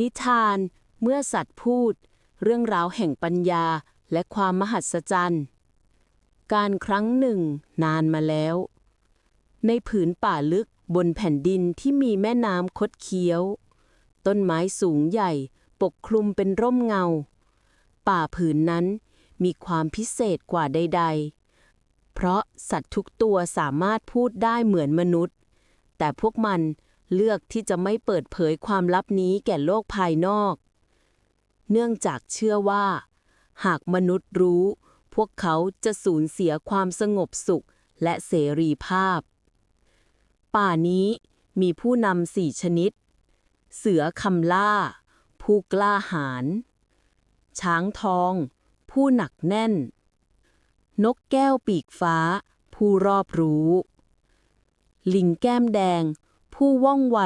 นิทาน เมื่อสัตว์พูด เรื่องราวแห่งปัญญาและความมหัศจรรย์ การครั้งหนึ่ง นานมาแล้ว ในผืนป่าลึกบนแผ่นดินที่มีแม่น้ำคดเคี้ยว ต้นไม้สูงใหญ่ปกคลุมเป็นร่มเงา ป่าผืนนั้นมีความพิเศษกว่าใด ๆ เพราะสัตว์ทุกตัวสามารถพูดได้เหมือนมนุษย์ แต่พวกมัน เลือกที่จะไม่เปิดเผยความลับนี้แก่โลกภายนอก เนื่องจากเชื่อว่า หากมนุษย์รู้ พวกเขาจะสูญเสียความสงบสุขและเสรีภาพ ป่านี้มีผู้นำสี่ชนิด เสือคำล่า ผู้กล้าหาญ ช้างทอง ผู้หนักแน่น นกแก้วปีกฟ้า ผู้รอบรู้ ลิงแก้มแดง ผู้ว่องไว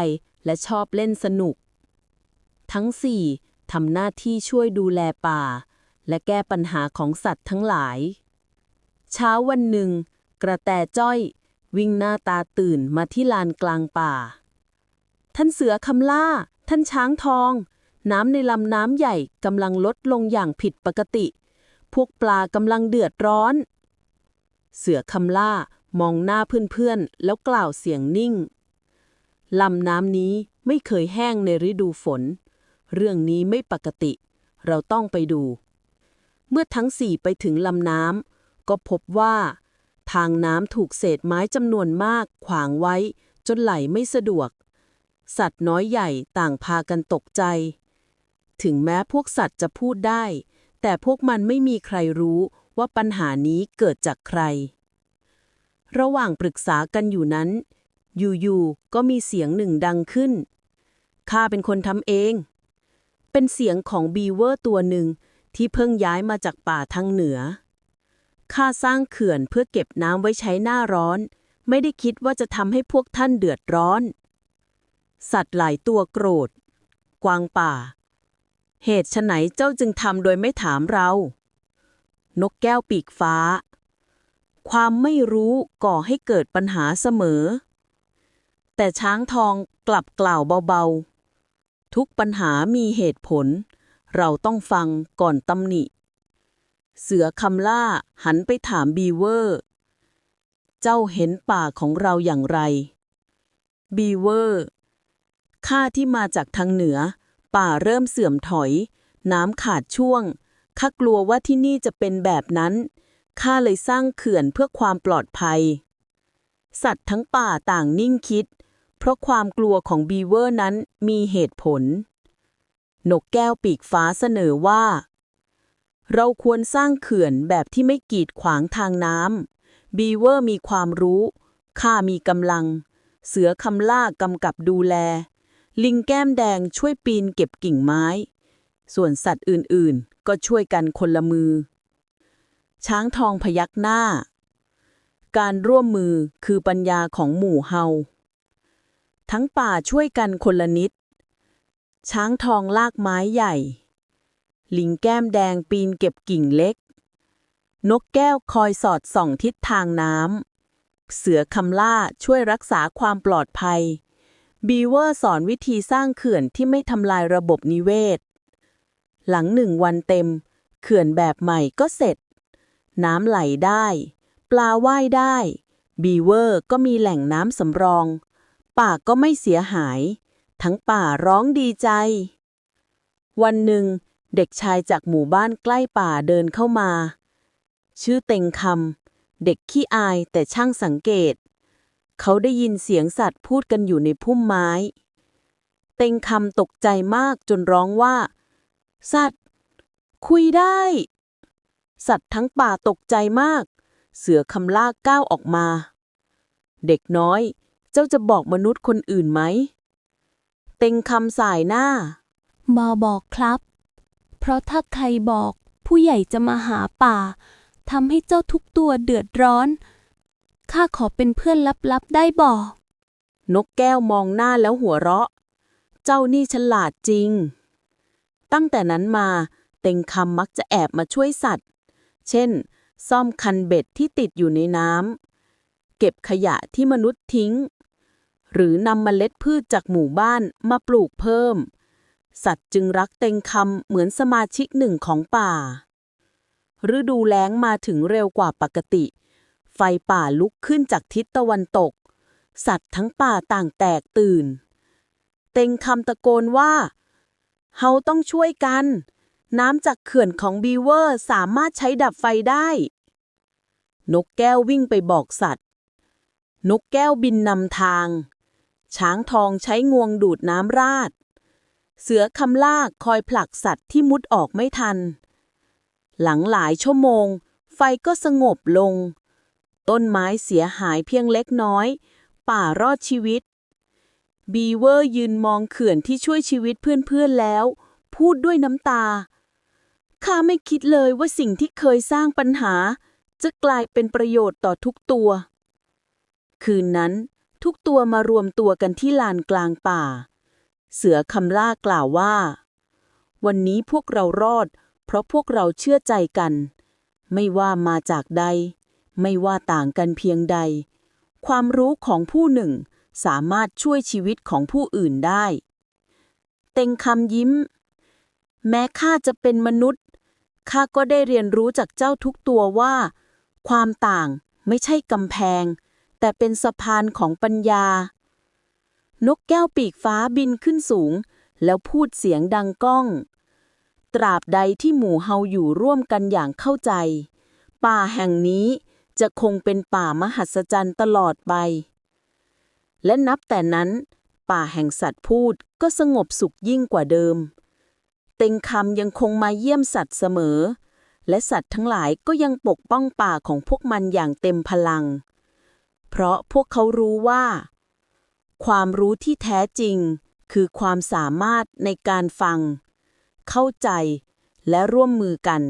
และชอบเล่นสนุก ทั้งสี่ทำหน้าที่ช่วยดูแลป่า และแก้ปัญหาของสัตว์ทั้งหลาย เช้าวันหนึ่ง กระแตจ้อย วิ่งหน้าตาตื่นมาที่ลานกลางป่า ท่านเสือคำล่า ท่านช้างทอง น้ำในลำน้ำใหญ่กำลังลดลงอย่างผิดปกติ พวกปลากำลังเดือดร้อน เสือคำล่ามองหน้าเพื่อนๆ แล้วกล่าวเสียงนิ่ง ลำน้ำนี้ไม่เคยแห้งในฤดูฝน เรื่องนี้ไม่ปกติ เราต้องไปดู เมื่อทั้งสี่ไปถึงลำน้ำก็พบว่า ทางน้ำถูกเศษไม้จำนวนมากขวางไว้ จนไหลไม่สะดวก สัตว์น้อยใหญ่ต่างพากันตกใจ ถึงแม้พวกสัตว์จะพูดได้ แต่พวกมันไม่มีใครรู้ว่าปัญหานี้เกิดจากใคร ระหว่างปรึกษากันอยู่นั้น อยู่ๆ ก็มีเสียงหนึ่งดังขึ้น ข้าเป็นคนทำเอง เป็นเสียงของบีเวอร์ตัวหนึ่งที่เพิ่งย้ายมาจากป่าทางเหนือ ข้าสร้างเขื่อนเพื่อเก็บน้ำไว้ใช้หน้าร้อน ไม่ได้คิดว่าจะทำให้พวกท่านเดือดร้อน สัตว์หลายตัวโกรธ กวางป่า เหตุฉไฉนเจ้าจึงทำโดยไม่ถามเรา นกแก้วปีกฟ้า ความไม่รู้ก่อให้เกิดปัญหาเสมอ แต่ช้างทองกลับกล่าวเบาๆ ทุกปัญหามีเหตุผล เราต้องฟังก่อนตำหนิ เสือคำล่าหันไปถามบีเวอร์ เจ้าเห็นป่าของเราอย่างไร บีเวอร์ ข้าที่มาจากทางเหนือ ป่าเริ่มเสื่อมถอย น้ำขาดช่วง ข้ากลัวว่าที่นี่จะเป็นแบบนั้น ข้าเลยสร้างเขื่อนเพื่อความปลอดภัย สัตว์ทั้งป่าต่างนิ่งคิด เพราะความกลัวของบีเวอร์นั้นมีเหตุผล นกแก้วปีกฟ้าเสนอว่า เราควรสร้างเขื่อนแบบที่ไม่กีดขวางทางน้ำบีเวอร์มีความรู้ข้ามีกำลัง เสือคำล่ากำกับดูแล ลิงแก้มแดงช่วยปีนเก็บกิ่งไม้ ส่วนสัตว์อื่นๆ ก็ช่วยกันคนละมือ ช้างทองพยักหน้า การร่วมมือคือปัญญาของหมู่เฮา ทั้งป่าช่วยกันคนละนิด ช้างทองลากไม้ใหญ่ ลิงแก้มแดงปีนเก็บกิ่งเล็ก นกแก้วคอยสอดส่องทิศทางน้ำ เสือคำล่าช่วยรักษาความปลอดภัย บีเวอร์สอนวิธีสร้างเขื่อนที่ไม่ทำลายระบบนิเวศ หลังหนึ่งวันเต็ม เขื่อนแบบใหม่ก็เสร็จ น้ำไหลได้ ปลาว่ายได้บีเวอร์ก็มีแหล่งน้ำสำรอง ป่าก็ไม่เสียหาย ทั้งป่าร้องดีใจ วันหนึ่ง เด็กชายจากหมู่บ้านใกล้ป่าเดินเข้ามา ชื่อเต็งคำเด็กขี้อายแต่ช่างสังเกต เขาได้ยินเสียงสัตว์พูดกันอยู่ในพุ่มไม้ เต็งคำตกใจมากจนร้องว่า สัตว์ คุยได้ สัตว์ทั้งป่าตกใจมาก เสือคำล่าก้าวออกมา เด็กน้อย เจ้าจะบอกมนุษย์คนอื่นไหม เต็งคำสายหน้าบอบอกครับ เพราะถ้าใครบอกผู้ใหญ่จะมาหาป่าทำให้เจ้าทุกตัวเดือดร้อน ข้าขอเป็นเพื่อนลับๆได้บอกนกแก้วมองหน้าแล้วหัวเราะ เจ้านี่ฉลาดจริง ตั้งแต่นั้นมา เต็งคำมักจะแอบมาช่วยสัตว์ เช่น ซ่อมคันเบ็ดที่ติดอยู่ในน้ำเก็บขยะที่มนุษย์ทิ้ง หรือนำเมล็ดพืชจากหมู่บ้านมาปลูกเพิ่ม สัตว์จึงรักเต็งคำเหมือนสมาชิกหนึ่งของป่า ฤดูแล้งมาถึงเร็วกว่าปกติ ไฟป่าลุกขึ้นจากทิศตะวันตก สัตว์ทั้งป่าต่างแตกตื่น เต็งคำตะโกนว่า เฮาต้องช่วยกัน น้ำจากเขื่อนของบีเวอร์สามารถใช้ดับไฟได้ นกแก้ววิ่งไปบอกสัตว์นกแก้วบินนำทาง ช้างทองใช้งวงดูดน้ำราด เสือคำลากคอยผลักสัตว์ที่มุดออกไม่ทัน หลังหลายชั่วโมง ไฟก็สงบลง ต้นไม้เสียหายเพียงเล็กน้อย ป่ารอดชีวิต บีเวอร์ยืนมองเขื่อนที่ช่วยชีวิตเพื่อนๆแล้ว พูดด้วยน้ำตา ข้าไม่คิดเลยว่าสิ่งที่เคยสร้างปัญหา จะกลายเป็นประโยชน์ต่อทุกตัว คืนนั้น ทุกตัวมารวมตัวกันที่ลานกลางป่า เสือคำล่ากล่าวว่า วันนี้พวกเรารอด เพราะพวกเราเชื่อใจกัน ไม่ว่ามาจากใด ไม่ว่าต่างกันเพียงใด ความรู้ของผู้หนึ่งสามารถช่วยชีวิตของผู้อื่นได้ เต็งคำยิ้ม แม้ข้าจะเป็นมนุษย์ข้าก็ได้เรียนรู้จากเจ้าทุกตัวว่า ความต่างไม่ใช่กำแพง แต่เป็นสะพานของปัญญา นกแก้วปีกฟ้าบินขึ้นสูง แล้วพูดเสียงดังก้อง ตราบใดที่หมู่เฮาอยู่ร่วมกันอย่างเข้าใจ ป่าแห่งนี้จะคงเป็นป่ามหัศจรรย์ตลอดไป และนับแต่นั้น ป่าแห่งสัตว์พูดก็สงบสุขยิ่งกว่าเดิม เต็งคำยังคงมาเยี่ยมสัตว์เสมอ และสัตว์ทั้งหลายก็ยังปกป้องป่าของพวกมันอย่างเต็มพลัง เพราะพวกเขารู้ว่า ความรู้ที่แท้จริง คือความสามารถในการฟัง เข้าใจและร่วมมือกัน